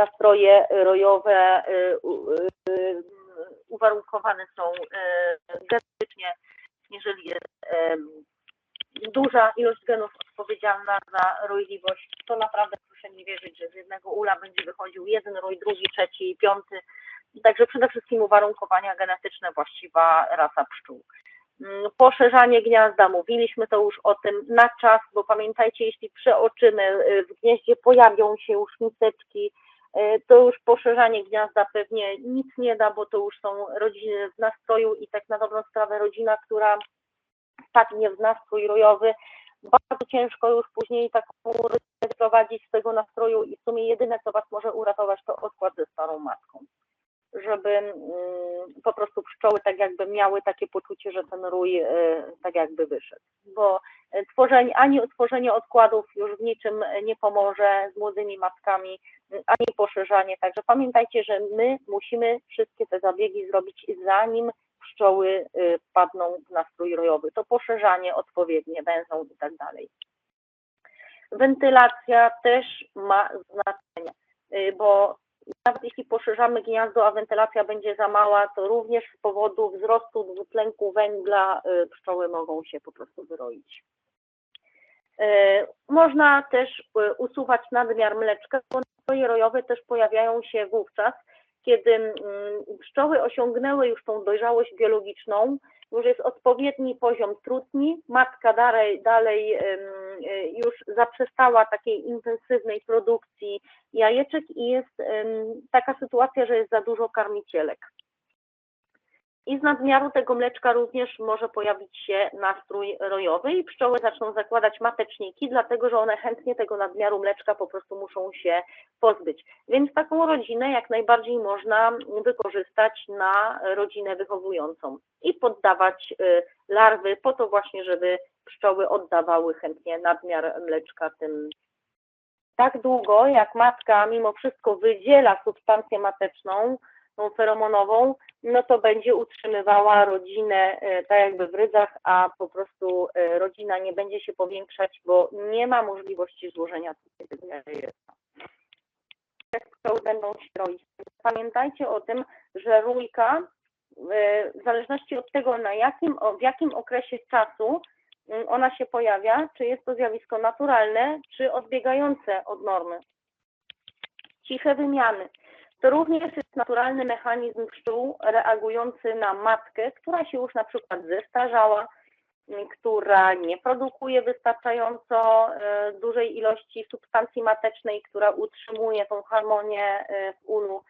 nastroje rojowe y, y, uwarunkowane są y, genetycznie, jeżeli jest duża ilość genów odpowiedzialna za rojliwość, to naprawdę proszę mi wierzyć, że z jednego ula będzie wychodził jeden rój, drugi, trzeci, piąty. Także przede wszystkim uwarunkowania genetyczne właściwa rasa pszczół. Mm, Poszerzanie gniazda, mówiliśmy to już o tym na czas, bo pamiętajcie, jeśli przeoczymy, w gnieździe pojawią się już miseczki, to już poszerzanie gniazda pewnie nic nie da, bo to już są rodziny w nastroju i tak na dobrą sprawę rodzina, która wpadnie w nastrój rojowy, bardzo ciężko już później taką rodzinę wyprowadzić z tego nastroju i w sumie jedyne, co Was może uratować, to odkład ze starą matką. Żeby mm, po prostu pszczoły tak jakby miały takie poczucie, że ten rój y, tak jakby wyszedł. Bo y, tworzenie, ani tworzenie odkładów już w niczym nie pomoże z młodymi matkami, y, ani poszerzanie. Także pamiętajcie, że my musimy wszystkie te zabiegi zrobić zanim pszczoły y, wpadną w nastrój rojowy. To poszerzanie odpowiednie, węzą i tak dalej. Wentylacja też ma znaczenie, bo nawet poszerzamy gniazdo, a wentylacja będzie za mała, to również z powodu wzrostu dwutlenku węgla y, pszczoły mogą się po prostu wyroić. Y, Można też y, usuwać nadmiar mleczka, bo nastroje rojowe też pojawiają się wówczas, kiedy mm, pszczoły osiągnęły już tą dojrzałość biologiczną, już jest odpowiedni poziom trutni, matka dalej, dalej y, już zaprzestała takiej intensywnej produkcji jajeczek i jest taka sytuacja, że jest za dużo karmicielek. I z nadmiaru tego mleczka również może pojawić się nastrój rojowy i pszczoły zaczną zakładać mateczniki, dlatego że one chętnie tego nadmiaru mleczka po prostu muszą się pozbyć. Więc taką rodzinę jak najbardziej można wykorzystać na rodzinę wychowującą i poddawać y, larwy po to właśnie, żeby pszczoły oddawały chętnie nadmiar mleczka tym. Tak długo jak matka mimo wszystko wydziela substancję mateczną, tą feromonową, no to będzie utrzymywała rodzinę e, tak jakby w rydzach, a po prostu e, rodzina nie będzie się powiększać, bo nie ma możliwości złożenia tego jajeczka. Będą się roić. Pamiętajcie o tym, że rójka e, w zależności od tego, na jakim, w jakim okresie czasu mm, ona się pojawia, czy jest to zjawisko naturalne, czy odbiegające od normy. Ciche wymiany. To również jest naturalny mechanizm pszczół reagujący na matkę, która się już na przykład zestarzała, m, która nie produkuje wystarczająco e, dużej ilości substancji matecznej, która utrzymuje tą harmonię e, w ulu.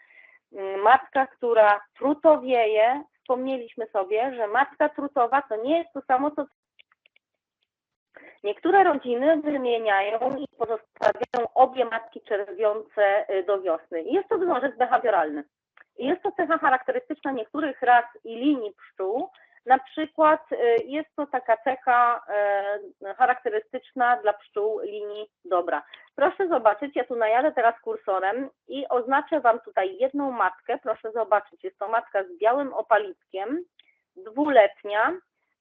M, Matka, która trutowieje, wspomnieliśmy sobie, że matka trutowa to nie jest to samo, co Niektóre rodziny wymieniają i pozostawiają obie matki czerwiące y, do wiosny. Jest to wzorzec behawioralny. Jest to cecha charakterystyczna niektórych ras i linii pszczół. Na przykład y, jest to taka cecha y, charakterystyczna dla pszczół linii dobra. Proszę zobaczyć, ja tu najadę teraz kursorem i oznaczę Wam tutaj jedną matkę. Proszę zobaczyć, jest to matka z białym opalitkiem, dwuletnia,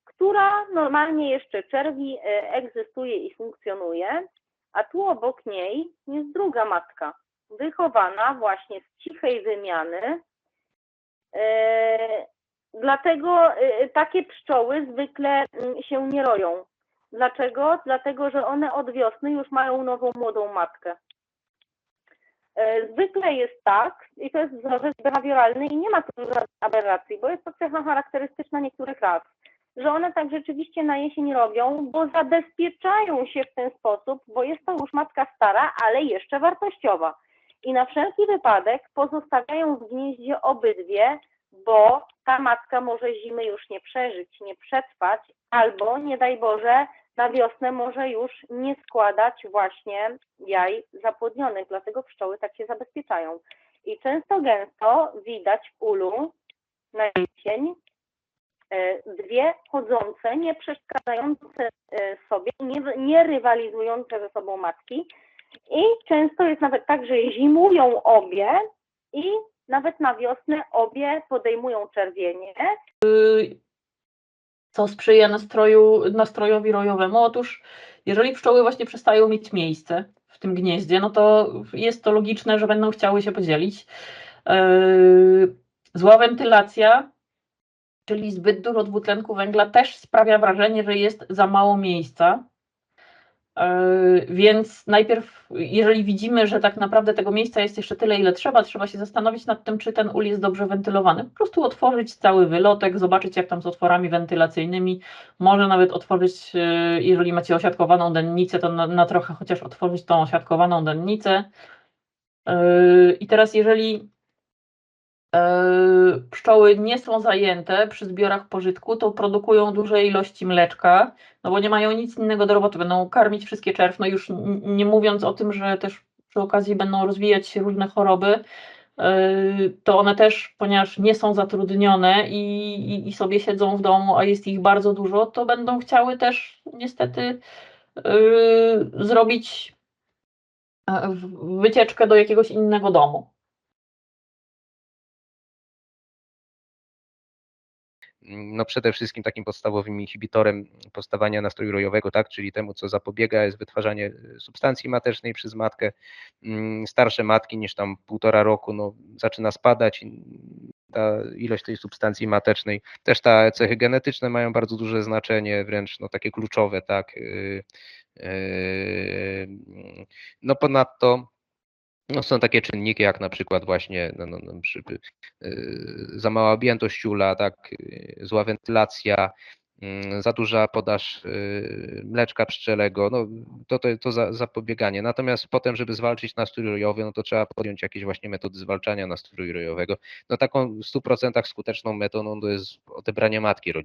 która normalnie jeszcze czerwi egzystuje i funkcjonuje, a tu obok niej jest druga matka, wychowana właśnie z cichej wymiany. E, Dlatego e, takie pszczoły zwykle mm, się nie roją. Dlaczego? Dlatego, że one od wiosny już mają nową młodą matkę. E, Zwykle jest tak, i to jest wzorzec behawioralny i nie ma tu aberracji, bo jest to cecha charakterystyczna niektórych ras że one tak rzeczywiście na jesień robią, bo zabezpieczają się w ten sposób, bo jest to już matka stara, ale jeszcze wartościowa. I na wszelki wypadek pozostawiają w gnieździe obydwie, bo ta matka może zimy już nie przeżyć, nie przetrwać, albo nie daj Boże, na wiosnę może już nie składać właśnie jaj zapłodnionych, dlatego pszczoły tak się zabezpieczają. I często gęsto widać w ulu na jesień dwie chodzące, nie przeszkadzające e, sobie, nie, nie rywalizujące ze sobą matki. I często jest nawet tak, że zimują obie i nawet na wiosnę obie podejmują czerwienie. co sprzyja nastroju, nastrojowi rojowemu. Otóż, jeżeli pszczoły właśnie przestają mieć miejsce w tym gnieździe, no to jest to logiczne, że będą chciały się podzielić. Yy, Zła wentylacja, czyli zbyt dużo dwutlenku węgla, też sprawia wrażenie, że jest za mało miejsca. Yy, Więc najpierw, jeżeli widzimy, że tak naprawdę tego miejsca jest jeszcze tyle, ile trzeba, trzeba się zastanowić nad tym, czy ten ul jest dobrze wentylowany. Po prostu otworzyć cały wylotek, zobaczyć, jak tam z otworami wentylacyjnymi. Może nawet otworzyć, yy, jeżeli macie osiadkowaną dennicę, to na, na trochę chociaż otworzyć tą osiadkowaną dennicę. Yy, I teraz, jeżeli pszczoły nie są zajęte przy zbiorach pożytku, to produkują duże ilości mleczka, no bo nie mają nic innego do roboty, będą karmić wszystkie czerw, no już nie mówiąc o tym, że też przy okazji będą rozwijać się różne choroby, yy, to one też, ponieważ nie są zatrudnione i, i, i sobie siedzą w domu, a jest ich bardzo dużo, to będą chciały też niestety yy, zrobić e, wycieczkę do jakiegoś innego domu. No przede wszystkim takim podstawowym inhibitorem powstawania nastroju rojowego, tak, czyli temu, co zapobiega, jest wytwarzanie y, substancji matecznej przez matkę. Mm, Starsze matki niż tam półtora roku, no, zaczyna spadać ta ilość tej substancji matecznej. Też te cechy genetyczne mają bardzo duże znaczenie, wręcz no, takie kluczowe, tak. y, y, No ponadto no są takie czynniki jak na przykład właśnie no, no, no, przy, y, za mała objętość ula, tak, y, zła wentylacja, mm, za duża podaż y, mleczka pszczelego, no to, to, to za, zapobieganie. Natomiast potem, żeby zwalczyć nastrój rojowy, no to trzeba podjąć jakieś właśnie metody zwalczania nastroju rojowego. No taką w 100% skuteczną metodą to jest odebranie matki rodzinnej.